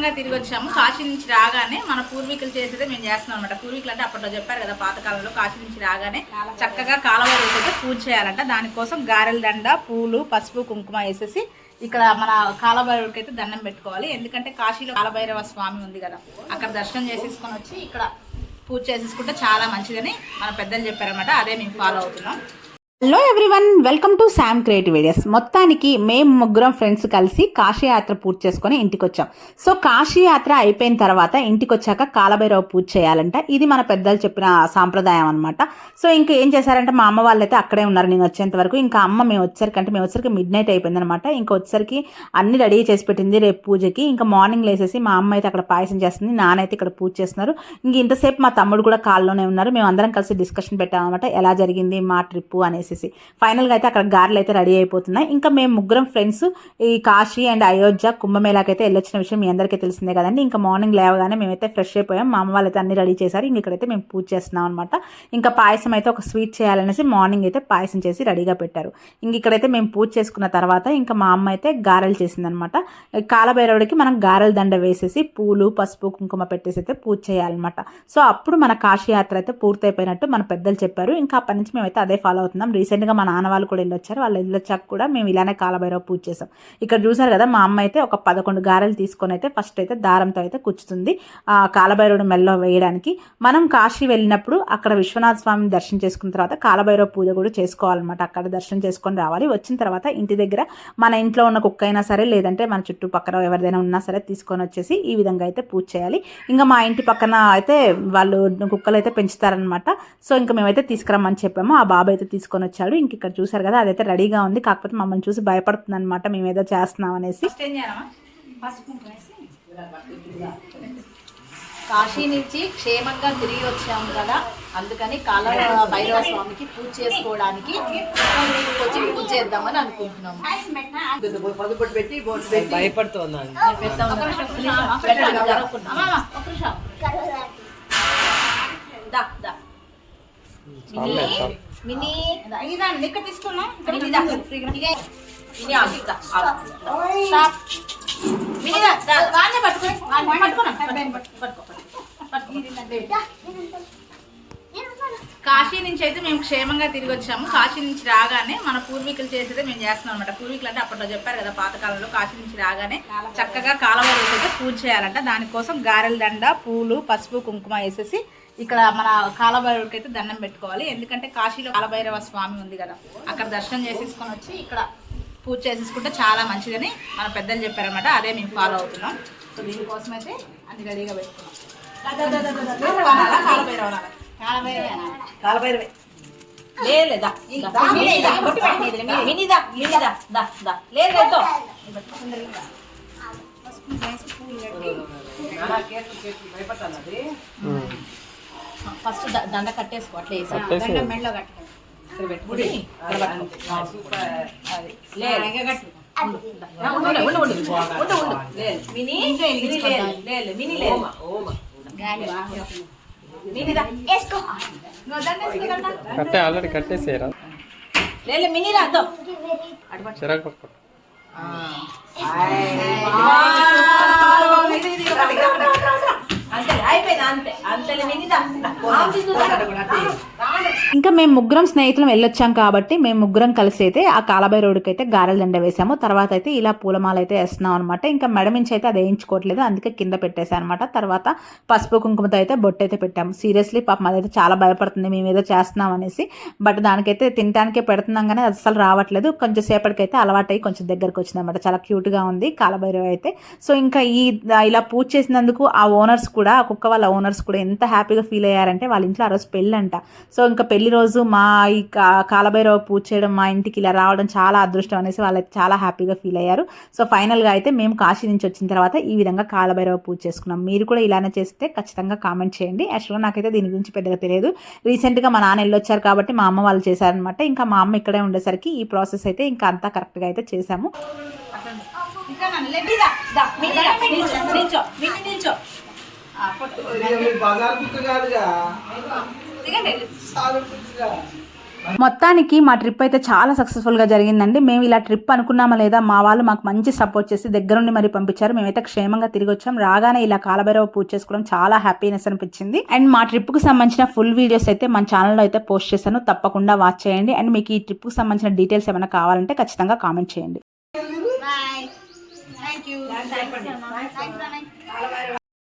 క్రమంగా తిరిగి వచ్చాము. కాశీ నుంచి రాగానే మన పూర్వీకులు చేసేదే మేము చేస్తున్నాం అనమాట పూర్వీకులు అంటే అప్పట్లో చెప్పారు కదా పాతకాలంలో కాశీ నుంచి రాగానే చక్కగా కాలవైపు అయితే పూజ చేయాలంట. దానికోసం గారెల దండ పూలు పసుపు కుంకుమ వేసేసి ఇక్కడ మన కాలభైరవుడికి అయితే దండం పెట్టుకోవాలి. ఎందుకంటే కాశీలో కాలభైరవ స్వామి ఉంది కదా అక్కడ దర్శనం చేసేసుకొని వచ్చి ఇక్కడ పూజ చేసేసుకుంటే చాలా మంచిదని మన పెద్దలు చెప్పారనమాట అదే మేము ఫాలో అవుతున్నాం. Hello everyone welcome to Sam creative ideas మొత్తానికి మేము ముగ్గురం ఫ్రెండ్స్ కలిసి కాశీ యాత్ర పూర్తి చేసుకొని ఇంటికి వచ్చాం సో కాశీ యాత్ర అయిపోయిన తర్వాత ఇంటికి వచ్చాక కాలభైరవ పూజ చేయాలంట. ఇది మన పెద్దలు చెప్పిన సాంప్రదాయం అనమాట సో ఇంకా ఏం చేశారంటే మా అమ్మ వాళ్ళైతే అక్కడే ఉన్నారు. నేను వచ్చేంత వరకు ఇంకా అమ్మ మేము వచ్చేసరికి అంటే మేము వచ్చేసరికి మిడ్ నైట్ అయిపోయింది అనమాట ఇంకా వచ్చేసరికి అన్ని రెడీ చేసి పెట్టింది రేపు పూజకి. ఇంకా మార్నింగ్ లేసేసి మా అమ్మ అయితే అక్కడ పాయసం చేస్తుంది నానైతే ఇక్కడ పూజ చేస్తున్నారు. ఇంక ఇంతసేపు మా తమ్ముడు కూడా కాల్లోనే ఉన్నారు. మేము అందరం కలిసి డిస్కషన్ పెట్టామన్నమాట. ఎలా జరిగింది మా ట్రిప్ అనేసి. ఫైనల్గా అయితే అక్కడ గారెలు అయితే రెడీ అయిపోతున్నాయి. ఇంకా మేము ముగ్గురం ఫ్రెండ్స్ ఈ కాశీ అండ్ అయోధ్య కుంభమేళాకైతే వెళ్ళొచ్చిన విషయం మీ అందరికీ తెలిసిందే కదండి. ఇంకా మార్నింగ్ లేవగానే మేమైతే ఫ్రెష్ అయిపోయాం. మా అమ్మ వాళ్ళైతే అన్ని రెడీ చేశారు. ఇంక ఇక్కడైతే మేము పూజ చేస్తున్నాం అనమాట ఇంకా పాయసం అయితే ఒక స్వీట్ చేయాలనేసి మార్నింగ్ అయితే పాయసం చేసి రెడీగా పెట్టారు. ఇంక ఇక్కడైతే మేము పూజ చేసుకున్న తర్వాత ఇంకా మా అమ్మ అయితే గారెలు చేసిందనమాట కాలభైరవుడికి మనం గారెల దండ వేసేసి పూలు పసుపు కుంకుమ పెట్టేసి అయితే పూజ చేయాలన్నమాట. సో అప్పుడు మన కాశీయాత్ర అయితే పూర్తయిపోయినట్టు మన పెద్దలు చెప్పారు. ఇంకా అప్పటి నుంచి మేమైతే అదే ఫాలో అవుతున్నాం. రీసెంట్గా మా నాన్న వాళ్ళు కూడా వెళ్ళొచ్చారు వాళ్ళు వెళ్ళొచ్చాక కూడా మేము ఇలానే కాలభైరవ పూజ చేసాం. ఇక్కడ చూసారు కదా మా అమ్మ అయితే ఒక పదకొండు గారెలు తీసుకొని అయితే ఫస్ట్ అయితే దారంతో అయితే కూర్చుతుంది. ఆ కాలభైరవుడు మెల్లో వేయడానికి. మనం కాశీ వెళ్ళినప్పుడు అక్కడ విశ్వనాథ స్వామిని దర్శనం చేసుకున్న తర్వాత కాలభైరవ పూజ కూడా చేసుకోవాలన్నమాట. అక్కడ దర్శనం చేసుకొని రావాలి. వచ్చిన తర్వాత ఇంటి దగ్గర మన ఇంట్లో ఉన్న కుక్క అయినా సరే లేదంటే మన చుట్టుపక్కల ఎవరిదైనా ఉన్నా సరే తీసుకొని వచ్చేసి ఈ విధంగా అయితే పూజ చేయాలి. ఇంకా మా ఇంటి పక్కన అయితే వాళ్ళు కుక్కలు అయితే పెంచుతారనమాట సో ఇంకా మేమైతే తీసుకురమ్మని చెప్పాము. ఆ బాబు అయితే తీసుకొని వచ్చాడు ఇంక ఇక్కడ చూసారు కదా అదైతే రెడీగా ఉంది. కాకపోతే మమ్మల్ని చూసి భయపడుతుంది అనమాట మేము ఏదో చేస్తున్నాం అనేసి కాశీ నుంచి క్షేమంగా తిరిగి వచ్చాము కదా. అందుకని కాల భైరవ స్వామికి పూజ చేసుకోవడానికి వచ్చి పూజ చేద్దామని అనుకుంటున్నాము. పెట్టి భయపడుతున్నాను. దా, దా. మినీ, ఇదా, తీసుకున్నా? మినీ. స్టాప్. పట్టుకోనా? పట్టుకో. కాశీ నుంచి అయితే మేము క్షేమంగా తిరిగి వచ్చాము. కాశీ నుంచి రాగానే మన పూర్వీకులు చేసేదే మేము చేస్తున్నాం అనమాట పూర్వీకులు అంటే అప్పట్లో చెప్పారు కదా పాతకాలంలో కాశీ నుంచి రాగానే చక్కగా కాలవైపు అయితే పూజ చేయాలంట. దానికోసం గారెల దండ పూలు పసుపు కుంకుమ వేసేసి ఇక్కడ మన కాలభైరవుడికి అయితే దండం పెట్టుకోవాలి. ఎందుకంటే కాశీలో కాలభైరవ స్వామి ఉంది కదా. అక్కడ దర్శనం చేసేసుకొని వచ్చి ఇక్కడ పూజ చేసేసుకుంటే చాలా మంచిదని మన పెద్దలు చెప్పారనమాట అదే మేము ఫాలో అవుతున్నాం. సో దీనికోసం అయితే అన్ని రెడీగా పెట్టుకున్నాం? కాలభైరవ. లేదా మినిదా మినిదా దా దా లేదు లేదు నానా ఫస్ట్ దండ కట్టేసుకో అట్లా వేసి దండ మెడలో కట్టుకో. ఇక్కడ పెట్టుకుని ఇక్కడ పట్టుకో. సూపర్ అది లేదు ఉండు, ఉండు, ఉండు, ఉండు, ఉండు, ఉండు. లేదు. మినీ మినీ లేదు, లేదు, మినీ లేదు. ఓమ ఓమ. మినీదా. నువ్వు దండ వేసుకో, దండ. కట్టే ఆల్రెడీ కట్టేసేయరా లేదు, మినీ రాద్దాం చిరాకు పట్టుకో ఇంకా మేము ముగ్గురం స్నేహితులం వెళ్ళొచ్చాం కాబట్టి మేము ముగ్గురం కలిసి అయితే ఆ కాలభైరవుడికి అయితే గారెల దండ వేసాము. తర్వాత అయితే ఇలా పూలమాల అయితే వేస్తున్నాం అనమాట ఇంకా మెడ నుంచి అయితే అది వేయించుకోవట్లేదు అందుకే కింద పెట్టేసాను అనమాట తర్వాత పసుపు కుంకుమతో అయితే బొట్టు అయితే పెట్టాము. సీరియస్లీ పాపం అదైతే చాలా భయపడుతుంది మేము ఏదో చేస్తున్నాం అనేసి. బట్ దానికైతే తినడానికే పెడుతున్నాం కానీ అది అసలు రావట్లేదు. కొంచెం సేపటికైతే అలవాటు అయ్యి కొంచెం దగ్గరకు వచ్చింది అనమాట చాలా క్యూట్గా ఉంది కాలభైరవ అయితే. సో ఇంకా ఈ ఇలా పూజ చేసినందుకు ఆ ఓనర్స్ కూడా ఆ కుక్క వాళ్ళ ఓనర్స్ కూడా ఎంత హ్యాపీగా ఫీల్ అయ్యారంటే వాళ్ళ ఇంట్లో ఆ రోజు పెళ్ళి అంట సో ఇంకా పెళ్ళి రోజు మా ఈ కాలభైరవ పూజ చేయడం మా ఇంటికి ఇలా రావడం చాలా అదృష్టం అనేసి వాళ్ళైతే చాలా హ్యాపీగా ఫీల్ అయ్యారు. సో ఫైనల్గా అయితే మేము కాశీ నుంచి వచ్చిన తర్వాత ఈ విధంగా కాలభైరవ పూజ చేసుకున్నాం. మీరు కూడా ఇలానే చేస్తే ఖచ్చితంగా కామెంట్ చేయండి. యాక్చువల్గా నాకైతే దీని గురించి పెద్దగా తెలియదు. రీసెంట్గా మా నాన్న వెళ్ళొచ్చారు కాబట్టి మా అమ్మ వాళ్ళు చేశారనమాట ఇంకా మా అమ్మ ఇక్కడే ఉండేసరికి ఈ ప్రాసెస్ అయితే ఇంకా అంతా కరెక్ట్గా అయితే చేశాము. మొత్తానికి మా ట్రిప్ అయితే చాలా సక్సెస్ఫుల్గా జరిగిందండి. మేము ఇలా ట్రిప్ అనుకున్నామా లేదా మా వాళ్ళు మాకు మంచి సపోర్ట్ చేసి దగ్గరుండి మరి పంపించారు. మేమైతే క్షేమంగా తిరిగి వచ్చాం. రాగానే ఇలా కాలభైరవ పూజ చేసుకోవడం చాలా హ్యాపీనెస్ అనిపించింది. అండ్ మా ట్రిప్కు సంబంధించిన ఫుల్ వీడియోస్ అయితే మన ఛానల్లో అయితే పోస్ట్ చేశాను. తప్పకుండా వాచ్ చేయండి. అండ్ మీకు ఈ ట్రిప్కు సంబంధించిన డీటెయిల్స్ ఏమైనా కావాలంటే ఖచ్చితంగా కామెంట్ చేయండి.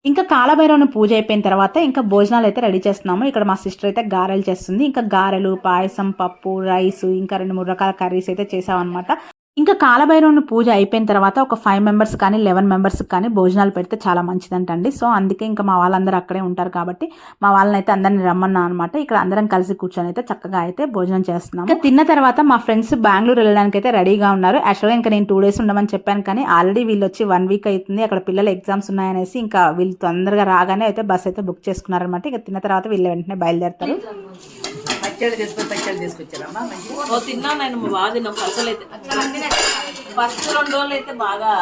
ఇంకా కాలభైరవుని పూజ అయిపోయిన తర్వాత ఇంకా భోజనాలు అయితే రెడీ చేస్తున్నాము. ఇక్కడ మా సిస్టర్ అయితే గారెలు చేస్తుంది. ఇంకా గారెలు పాయసం పప్పు రైస్ ఇంకా రెండు మూడు రకాల కర్రీస్ అయితే చేసామన్నమాట. ఇంకా కాలభైరవుని పూజ అయిపోయిన తర్వాత ఒక ఫైవ్ మెంబర్స్ కానీ లెవెన్ మెంబర్స్ కానీ భోజనాలు పెడితే చాలా మంచిదంటండి. సో అందుకే ఇంకా మా వాళ్ళందరూ అక్కడే ఉంటారు కాబట్టి మా వాళ్ళని అయితే అందరిని రమ్మన్నా అనమాట ఇక్కడ అందరం కలిసి కూర్చొని అయితే చక్కగా అయితే భోజనం చేస్తున్నాం ఇంకా తిన్న తర్వాత మా ఫ్రెండ్స్ బెంగళూరు వెళ్ళడానికి అయితే రెడీగా ఉన్నారు. యాక్చువల్గా ఇంకా నేను టూ డేస్ ఉండమని చెప్పాను కానీ ఆల్రెడీ వీళ్ళు వచ్చి వన్ వీక్ అవుతుంది. అక్కడ పిల్లల ఎగ్జామ్స్ ఉన్నాయనేసి ఇంకా వీళ్ళు తొందరగా రాగానే అయితే బస్ అయితే బుక్ చేసుకున్నారనమాట ఇక తిన్న తర్వాత వీళ్ళు వెంటనే బయలుదేరుతారు. పచ్చడి తీసుకొని పచ్చడి తీసుకొచ్చారమ్మా ఓ తిన్నా నేను బాగా తిన్నాం అసలు అయితే. ఫస్ట్ రెండు రోజులు అయితే బాగా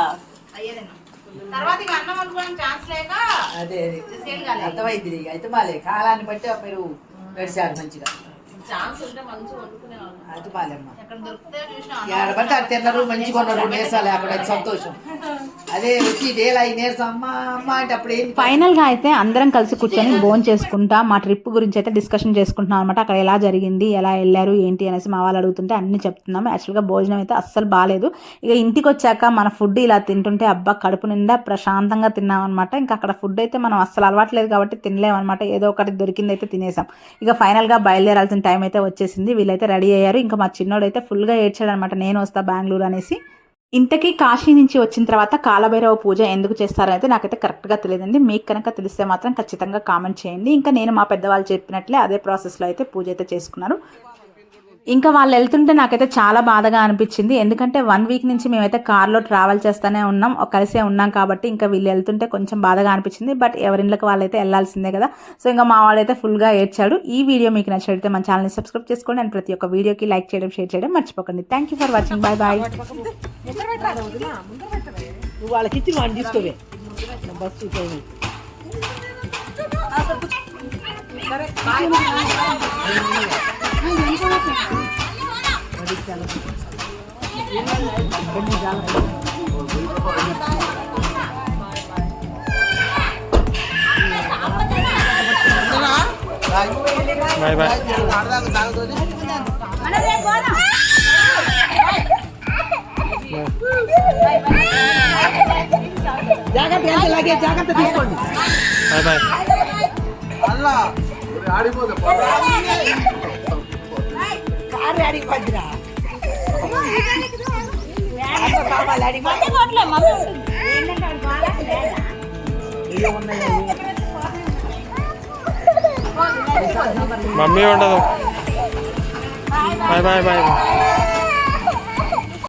తర్వాత అన్నం వండుకోవడానికి ఛాన్స్ లేక అదే అదే. అర్థమైంది ఇక అయితే మాలే. కాలాన్ని బట్టి మీరు నడిచారు మంచిగా. ఛాన్స్ ఉంటే మంచిగా వండుకునేవాళ్ళం. అది మాలేమ్మ ఎక్కడ దొరికితే చూసిన తిన్నారు మంచిగా ఉన్నారు అది సంతోషం. అదే వచ్చి అంటే అప్పుడు ఫైనల్గా అయితే అందరం కలిసి కూర్చొని భోజనం చేసుకుంటా మా ట్రిప్ గురించి అయితే డిస్కషన్ చేసుకుంటున్నాం అనమాట అక్కడ ఎలా జరిగింది ఎలా వెళ్ళారు ఏంటి అనేసి మా వాళ్ళు అడుగుతుంటే అన్ని చెప్తున్నాము యాక్చువల్గా భోజనం అయితే అస్సలు బాగాలేదు ఇక ఇంటికి వచ్చాక మన ఫుడ్ ఇలా తింటుంటే అబ్బా కడుపు నిండా ప్రశాంతంగా తిన్నాం అనమాట ఇంకా అక్కడ ఫుడ్ అయితే మనం అస్సలు అలవాట్లేదు కాబట్టి తినలేమన్నమాట ఏదో ఒకటి దొరికింది అయితే తినేసాం. ఇక ఫైనల్గా బయలుదేరాల్సిన టైం అయితే వచ్చేసింది. వీళ్ళైతే రెడీ అయ్యారు. ఇంకా మా చిన్నోడు అయితే ఫుల్గా ఏడ్చాడు అనమాట నేను వస్తా బెంగళూరు అనేసి. ఇంతకీ కాశీ నుంచి వచ్చిన తర్వాత కాలభైరవ పూజ ఎందుకు చేస్తారనేది నాకైతే కరెక్ట్గా తెలియదండి. మీకు కనుక తెలిస్తే మాత్రం ఖచ్చితంగా కామెంట్ చేయండి. ఇంకా నేను మా పెద్దవాళ్ళు చెప్పినట్లే అదే ప్రాసెస్లో అయితే పూజ అయితే చేసుకున్నారు. ఇంకా వాళ్ళు వెళ్తుంటే నాకైతే చాలా బాధగా అనిపించింది. ఎందుకంటే వన్ వీక్ నుంచి మేమైతే కార్లో ట్రావెల్ చేస్తూనే ఉన్నాం. ఒక కలిసే ఉన్నాం కాబట్టి ఇంకా వీళ్ళు వెళ్తుంటే కొంచెం బాధగా అనిపించింది. బట్ ఎవరింట్లోకి వాళ్ళైతే వెళ్ళాల్సిందే కదా. సో ఇంకా మా వాళ్ళైతే ఫుల్గా ఏడ్చాడు. ఈ వీడియో మీకు నచ్చినట్లయితే మన ఛానల్ని సబ్స్క్రైబ్ చేసుకోండి. అండ్ ప్రతి ఒక్క వీడియోకి లైక్ చేయడం షేర్ చేయడం మర్చిపోకండి. Thank you for watching bye bye నువ్వు వాళ్ళకి ఇచ్చి వాడిని తీసుకోవే. బస్సు పోయి బాయ్ బాయ్. జాగ్రత్త అలాగే జాగ్రత్త తీసుకోండి. Bye bye. కావాలి అడిగి మమ్మీ ఉండదు బాయ్ బాయ్ బాయ్